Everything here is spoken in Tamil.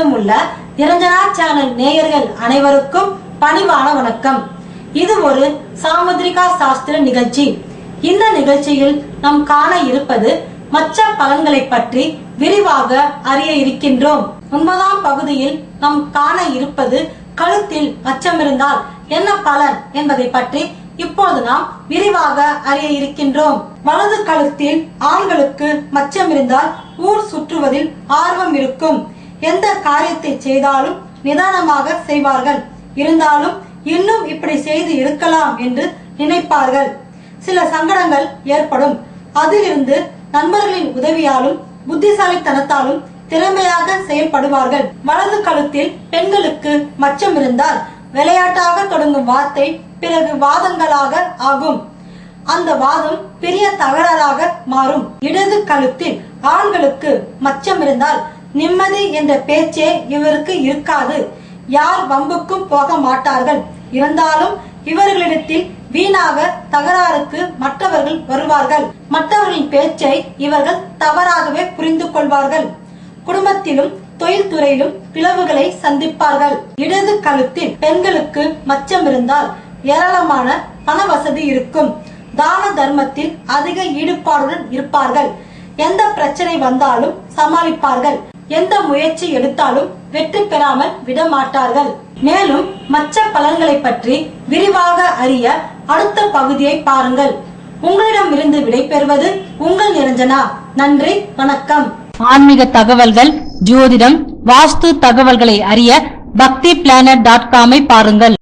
முழுவதும் உள்ள நிரஞ்சனா சேனல் நேயர்கள் அனைவருக்கும் பணிவான வணக்கம். இது ஒரு சாமுத்ரிகா சாஸ்திர நிகழ்ச்சி. இந்த நிகழ்ச்சியில் நாம் காண இருப்பது மச்ச பலன்களை பற்றி விரிவாக அறிய இருக்கின்றோம். ஒன்பதாம் பகுதியில் நாம் காண இருப்பது கழுத்தில் மச்சம் இருந்தால் என்ன பலன் என்பதை பற்றி இப்போது நாம் விரிவாக அறிய இருக்கின்றோம். வலது கழுத்தில் ஆண்களுக்கு மச்சம் இருந்தால் ஊர் சுற்றுவதில் ஆர்வம் இருக்கும். எந்த காரியத்தை செய்தாலும் நிதானமாக செய்வார்கள். இருந்தாலும் இன்னும் இப்படி செய்து இருக்கலாம் என்று நினைப்பார்கள். சில சங்கடங்கள் ஏற்படும். அதிலிருந்து நண்பர்களின் உதவியாலும் புத்திசாலித்தனத்தாலும் திறமையாக செயல்படுவார்கள். வலது கழுத்தில் பெண்களுக்கு மச்சம் இருந்தால் விளையாட்டாக தொடங்கும் வார்த்தை பிறகு வாதங்களாக ஆகும். அந்த வாதம் பெரிய தகராறாக மாறும். இடது கழுத்தில் ஆண்களுக்கு மச்சம் இருந்தால் நிம்மதி என்ற பேச்சே இவருக்கு இருக்காது. யார் வம்புக்கும் போக மாட்டார்கள். இருந்தாலும் இவர்களிடத்தில் வீணாக தகராறுக்கு மற்றவர்கள் வருவார்கள். மற்றவர்களின் பேச்சை இவர்கள் தவறாகவே புரிந்து கொள்வார்கள். குடும்பத்திலும் தொழில்துறையிலும் பிளவுகளை சந்திப்பார்கள். இடது கழுத்தில் பெண்களுக்கு மச்சம் இருந்தால் ஏராளமான பண வசதி இருக்கும். தான தர்மத்தில் அதிக ஈடுபாடுடன் இருப்பார்கள். எந்த பிரச்சனை வந்தாலும் சமாளிப்பார்கள். எந்த முயற்சி எடுத்தாலும் வெற்றி பெறாமல் விடமாட்டார்கள். மேலும் மற்ற பலன்களை பற்றி விரிவாக அறிய அடுத்த பகுதியை பாருங்கள். உங்களிடம் இருந்து விடைபெறுவது உங்கள் நிரஞ்சனா. நன்றி வணக்கம். ஆன்மீக தகவல்கள் ஜோதிடம் வாஸ்து தகவல்களை அறிய பக்தி பிளானட் டாட் காமை பாருங்கள்.